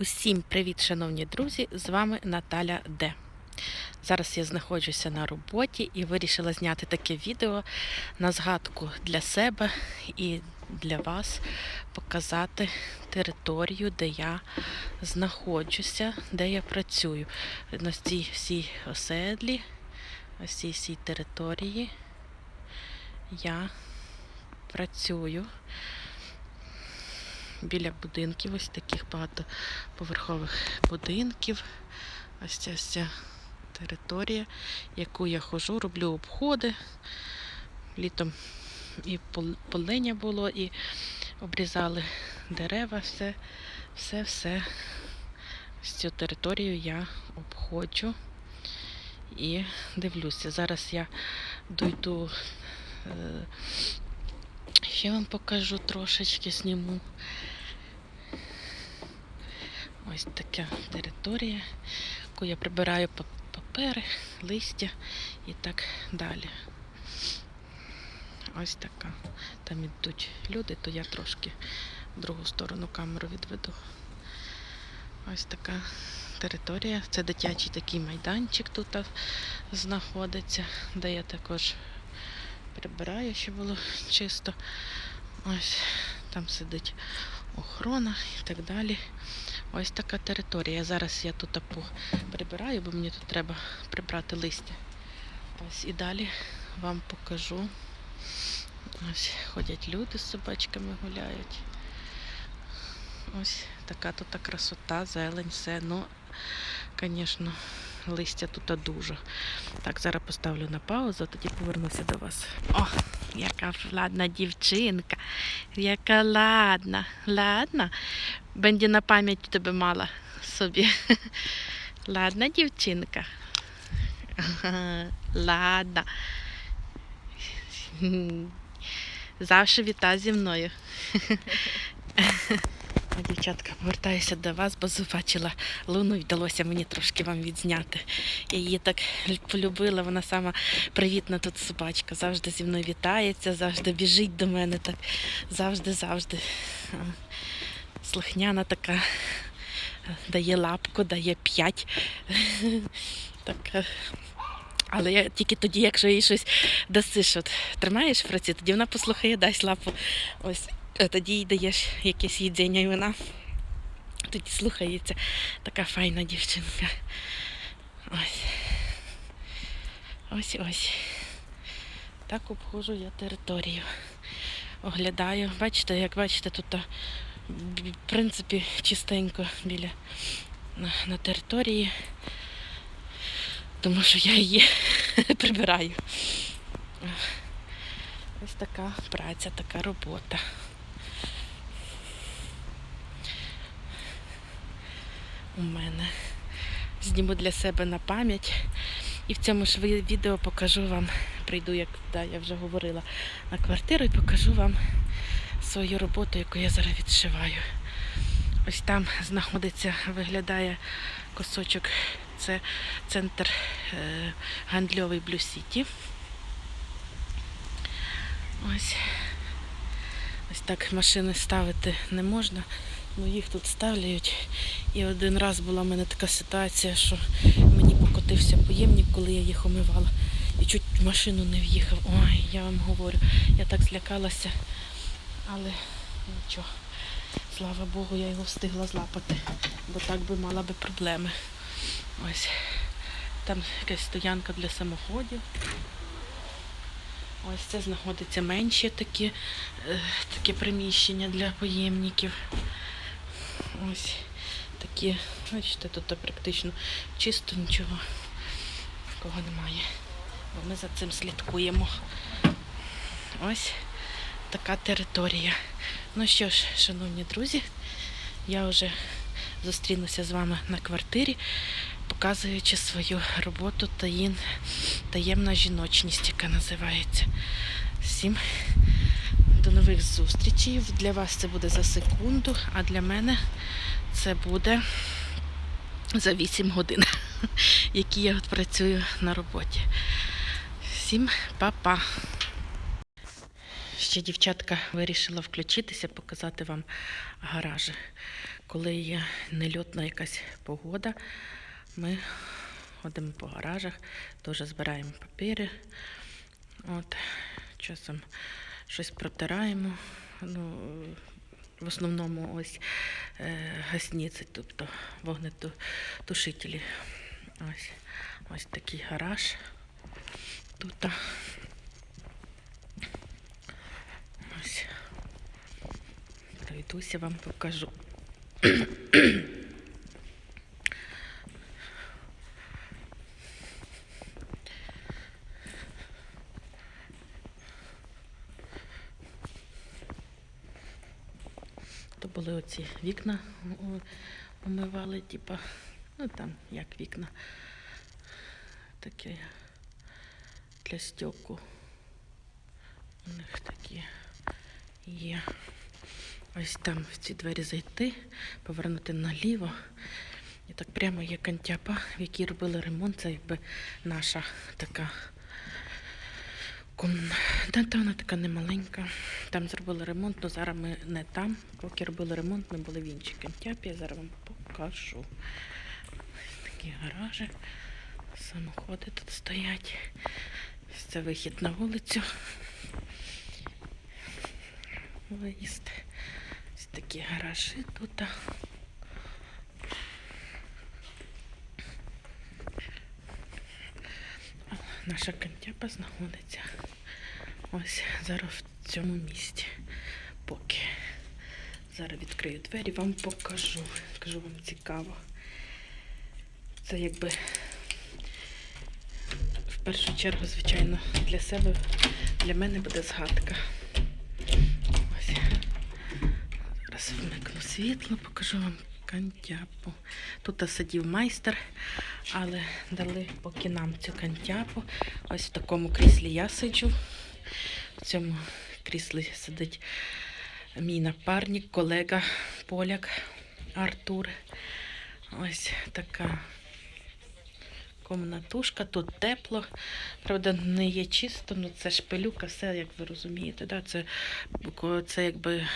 Усім привіт, шановні друзі! З вами Наталя Д. Зараз я знаходжуся на роботі і вирішила зняти таке відео на згадку для себе і для вас показати територію, де я знаходжуся, де я працюю. На цій всій оседлі, ось цій всій території я працюю біля будинків, ось таких багатоповерхових будинків. Ось ця вся територія, яку я ходжу, роблю обходи. Літом і пол- полиня було, і обрізали дерева, все, все, все. Ось цю територію я обходжу і дивлюся. Зараз я дойду. е, Ще вам покажу трошечки зніму. Ось така територія, яку я прибираю папери, листя і так далі. Ось така. Там ідуть люди, то я трошки в другу сторону камеру відведу. Ось така територія. Це дитячий такий майданчик тут знаходиться, де я також прибираю, щоб було чисто. Ось там сидить охорона і так далі. Ось така територія. Зараз я тут прибираю, бо мені тут треба прибрати листя. Ось і далі вам покажу. Ось ходять люди з собачками гуляють. Ось така тут красота, зелень, все. Ну, звісно, листя тут дуже. Так, зараз поставлю на паузу, тоді повернуся до вас. О, яка ладна дівчинка. Яка ладна. Ладна. Бенді на пам'ять тебе мала собі. Ладна дівчинка. Ладна. Завжди віта зі мною. Дівчатка, повертаюся до вас, бо побачила луну і вдалося мені трошки вам відзняти. Я її так полюбила, вона сама привітна тут собачка. Завжди зі мною вітається, завжди біжить до мене, так завжди, завжди. А, Слухняна така, дає лапку, дає п'ять. Так, але я тільки тоді, якщо їй щось дасиш, от тримаєш в руці, тоді вона послухає, дасть лапу. Ось тоді їй даєш якесь їдення, і вона тоді слухається. Така файна дівчинка. Ось. Ось ось. Так обходжу я територію. Оглядаю. Бачите, як бачите, тут в принципі чистенько біля на, на території. Тому що я її прибираю. Ось така праця, така робота. У мене. Зніму для себе на пам'ять. І в цьому ж відео покажу вам, прийду, як да, я вже говорила, на квартиру і покажу вам свою роботу, яку я зараз відшиваю. Ось там знаходиться, виглядає кусочок, це центр е, гандльовий Блю Сіті. Ось. Ось так машини ставити не можна, ну їх тут ставляють. І один раз була в мене така ситуація, що мені покотився поємник, коли я їх омивала. І чуть в машину не в'їхав. Ой, я вам говорю, я так злякалася. Але нічого. Слава Богу, я його встигла злапати, бо так би мала би проблеми. Ось. Там якась стоянка для самоходів. Ось це знаходиться менші такі, е, такі приміщення для поємників. Ось такі, бачите, тут практично чисто нічого такого немає. Бо ми за цим слідкуємо. Ось така територія. Ну що ж, шановні друзі, я вже зустрінуся з вами на квартирі, показуючи свою роботу таїн, таємна жіночність, яка називається. Всім до нових зустрічей. Для вас це буде за секунду, а для мене це буде за 8 годин, які я працюю на роботі. Всім па-па! Ще дівчатка вирішила включитися, показати вам гаражі. коли є нельотна якась погода, ми ходимо по гаражах, теж збираємо папіри. От, часом щось протираємо. Ну, в основному ось е, гасниці, тобто вогнетушителі. Ось, ось такий гараж. Тут. Ось. Пройдуся, вам покажу. То були оці вікна омивали, типа, ну там як вікна. Таке для стьоку. У них такі є. Ось там в ці двері зайти, повернути наліво. І так прямо є кантяпа, в якій робили ремонт. Це якби наша така ком... Та, та вона така немаленька. Там зробили ремонт, але зараз ми не там. Поки робили ремонт, ми були в іншій кантяпі. Я зараз вам покажу. Ось такі гаражі. Самоходи тут стоять. Це вихід на вулицю. Виїзд. Такі гаражі тут. Наша кантяпа знаходиться ось зараз в цьому місці. Поки. Зараз відкрию двері, вам покажу. Скажу вам цікаво. Це якби в першу чергу, звичайно, для себе, для мене буде згадка. Ось. Зараз вмикну світло, покажу вам кантяпу. Тут сидів майстер, але дали поки нам цю кантяпу. Ось в такому кріслі я сиджу. В цьому кріслі сидить мій напарник, колега поляк Артур. Ось така комнатушка, тут тепло. Правда, не є чисто, ну це ж пилюка, все, як ви розумієте. Да? Це, це якби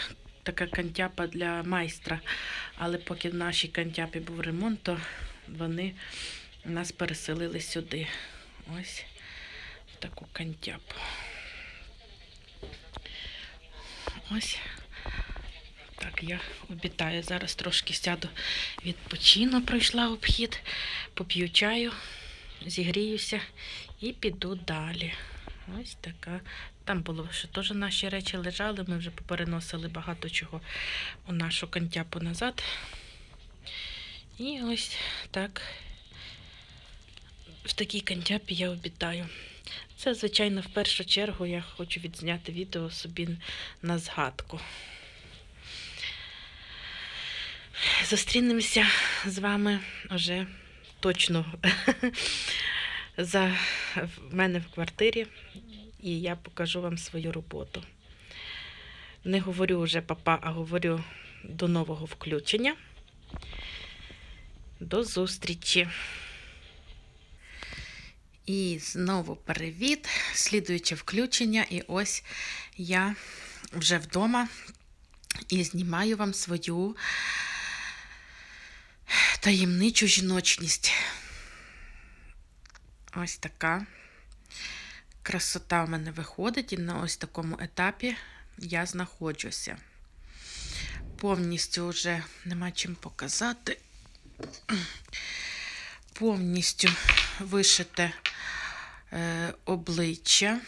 така кантяпа для майстра. Але поки в нашій кантяпі був ремонт, то вони нас переселили сюди. Ось в таку кантяпу. Ось. Так, я обітаю, зараз трошки сяду відпочину, пройшла обхід, поп'ю чаю, зігріюся і піду далі. Ось така. Там було, що теж наші речі лежали, ми вже попереносили багато чого у нашу кантяпу назад. І ось так в такій кантяпі я обітаю. Це, звичайно, в першу чергу я хочу відзняти відео собі на згадку. Зустрінемося з вами вже точно за в мене в квартирі, і я покажу вам свою роботу. Не говорю вже папа, а говорю до нового включення. До зустрічі! І знову привіт, слідуюче включення, і ось я вже вдома і знімаю вам свою таємничу жіночність. Ось така красота в мене виходить, і на ось такому етапі я знаходжуся. Повністю вже нема чим показати. Повністю вишите е, обличчя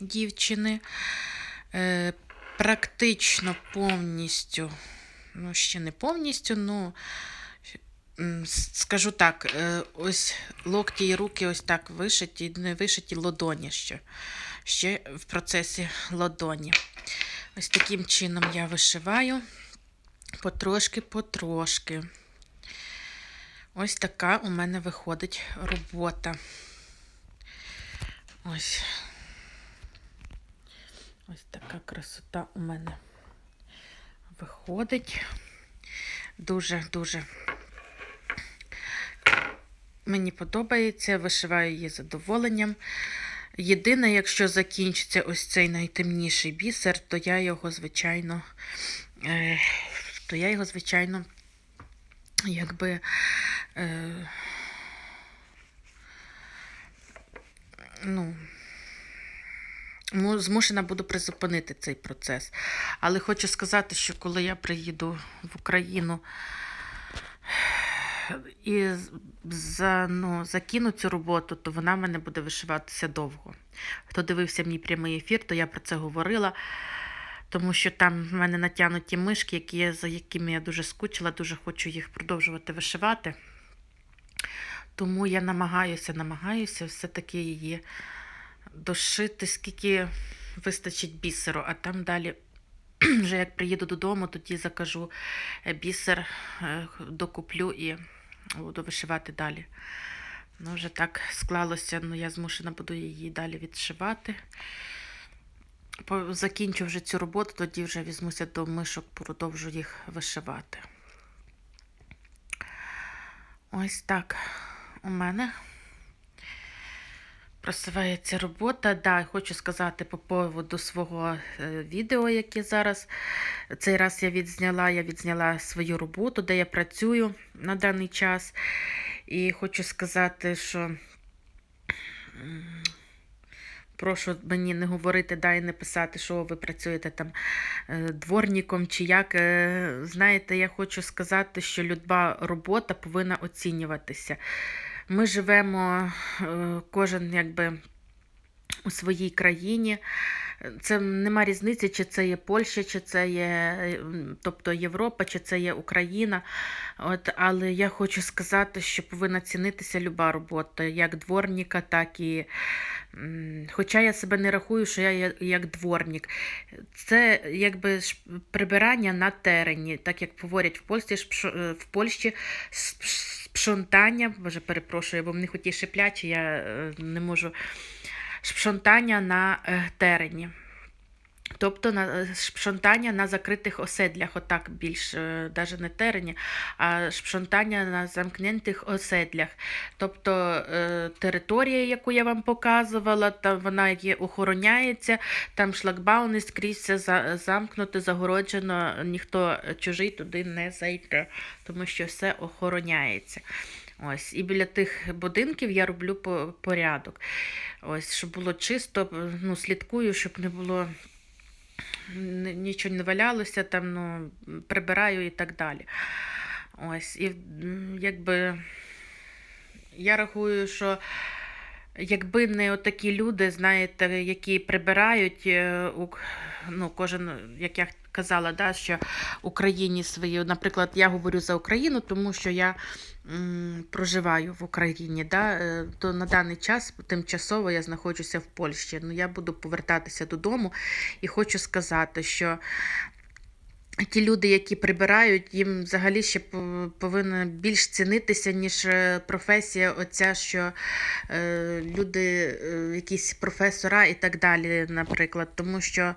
дівчини. Е, практично повністю, ну, ще не повністю, ну, м, скажу так, е, ось локті і руки ось так вишиті, не вишиті ладоні ще. Ще в процесі ладоні. Ось таким чином я вишиваю потрошки-потрошки. Ось така у мене виходить робота. Ось. Ось така красота у мене виходить. Дуже-дуже мені подобається, вишиваю її задоволенням. Єдине, якщо закінчиться ось цей найтемніший бісер, то я його, звичайно, е, то я його, звичайно, якби. Е, ну, змушена буду призупинити цей процес. Але хочу сказати, що коли я приїду в Україну і за, ну, закину цю роботу, то вона в мене буде вишиватися довго. Хто дивився мій прямий ефір, то я про це говорила. Тому що там в мене натягнуті мишки, які, за якими я дуже скучила, дуже хочу їх продовжувати вишивати. Тому я намагаюся, намагаюся все-таки її дошити, скільки вистачить бісеру, а там далі, вже як приїду додому, тоді закажу е, бісер, е, докуплю і буду вишивати далі. Ну, вже так склалося, ну я змушена буду її далі відшивати. Закінчу вже цю роботу, тоді вже візьмуся до мишок, продовжу їх вишивати. Ось так у мене просувається робота. Да, хочу сказати по поводу свого е, відео, яке зараз цей раз я відзняла. Я відзняла свою роботу, де я працюю на даний час. І хочу сказати, що прошу мені не говорити, да, і не писати, що ви працюєте там е, дворником чи як. Е, Знаєте, я хочу сказати, що люба робота повинна оцінюватися. Ми живемо е, кожен якби у своїй країні. Це нема різниці, чи це є Польща, чи це є тобто Європа, чи це є Україна. От, але я хочу сказати, що повинна цінитися люба робота, як дворника, так і. Хоча я себе не рахую, що я як дворник. Це якби прибирання на терені, так як говорять в Польщі, е, в Польщі спшонтання, боже, перепрошую, бо мені хоті шиплячі, я е, не можу шпшонтання на е, терені. Тобто на е, шпшонтання на закритих оседлях, отак більш навіть не терені, а шпшонтання на замкнутих оседлях. Тобто е, територія, яку я вам показувала, там вона є охороняється, там шлагбауни скрізь все замкнуто, загороджено, ніхто чужий туди не зайде, тому що все охороняється. Ось, і біля тих будинків я роблю порядок. Ось, щоб було чисто, ну, слідкую, щоб не було нічого не валялося, там, ну, прибираю і так далі. Ось, і якби я рахую, що якби не отакі люди, знаєте, які прибирають, е, ну, кожен, як я казала, да, що Україні свої, наприклад, я говорю за Україну, тому що я м, проживаю в Україні, да, е, то на даний час тимчасово я знаходжуся в Польщі. Ну, я буду повертатися додому і хочу сказати, що ті люди, які прибирають, їм взагалі ще повинна більш цінитися, ніж е, професія, оця, що е, люди, е, якісь професора і так далі, наприклад. Тому що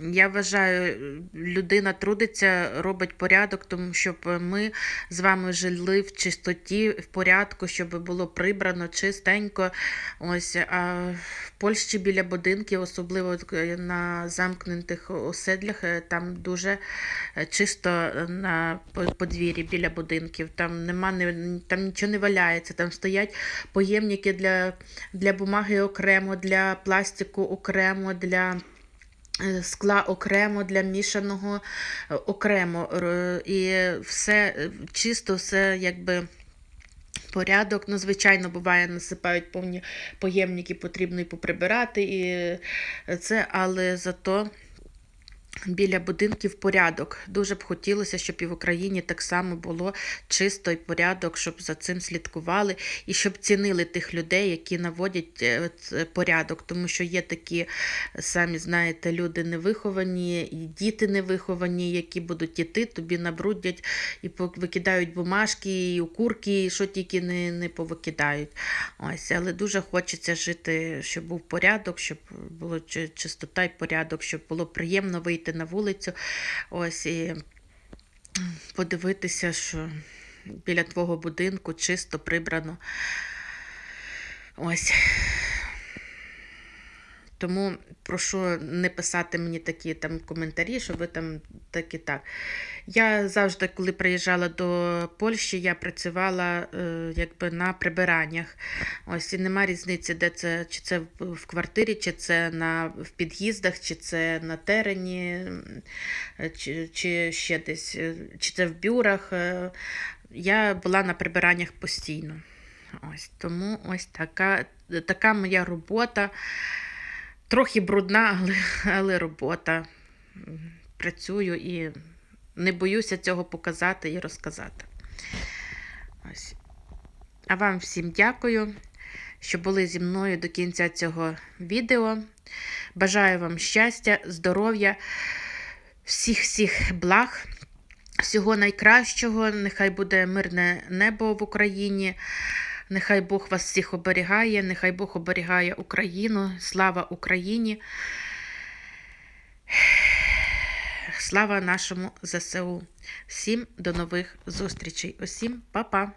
я вважаю, людина трудиться, робить порядок, тому щоб ми з вами жили в чистоті, в порядку, щоб було прибрано чистенько. Ось а в Польщі біля будинків, особливо е, на замкнутих оседлях, е, там дуже чисто е, на по- подвір'ї біля будинків. Там нема не там нічого не валяється. Там стоять поємники для, для бумаги окремо, для пластику окремо, для. е, Скла окремо для мішаного е, окремо і все е, чисто, все якби порядок. Ну, звичайно, буває, насипають повні поємники, потрібно і поприбирати і е, це, але зато біля будинків порядок. Дуже б хотілося, щоб і в Україні так само було чисто і порядок, щоб за цим слідкували і щоб цінили тих людей, які наводять е, порядок, тому що є такі, самі знаєте, люди невиховані, і діти невиховані, які будуть іти, тобі набрудять і викидають бумажки, і окурки, і що тільки не, не повикидають. Ось, але дуже хочеться жити, щоб був порядок, щоб було чистота і порядок, щоб було приємно вийти на вулицю. Ось і подивитися, що біля твого будинку чисто прибрано. Ось. Тому прошу не писати мені такі там коментарі, що ви там так і так. Я завжди, коли приїжджала до Польщі, я працювала е, якби на прибираннях. Ось і нема різниці, де це, чи це в- квартирі, чи це на, в під'їздах, чи це на терені, е, чи, чи ще десь, е, чи це в бюрах. Е, Я була на прибираннях постійно. Ось тому ось така, така моя робота. Трохи брудна, але, але робота. Працюю і не боюся цього показати і розказати. Ось. А вам всім дякую, що були зі мною до кінця цього відео. Бажаю вам щастя, здоров'я, всіх-всіх благ, всього найкращого. Нехай буде мирне небо в Україні. Нехай Бог вас всіх оберігає, нехай Бог оберігає Україну. Слава Україні. Слава нашому ЗСУ. Всім до нових зустрічей. Усім па-па.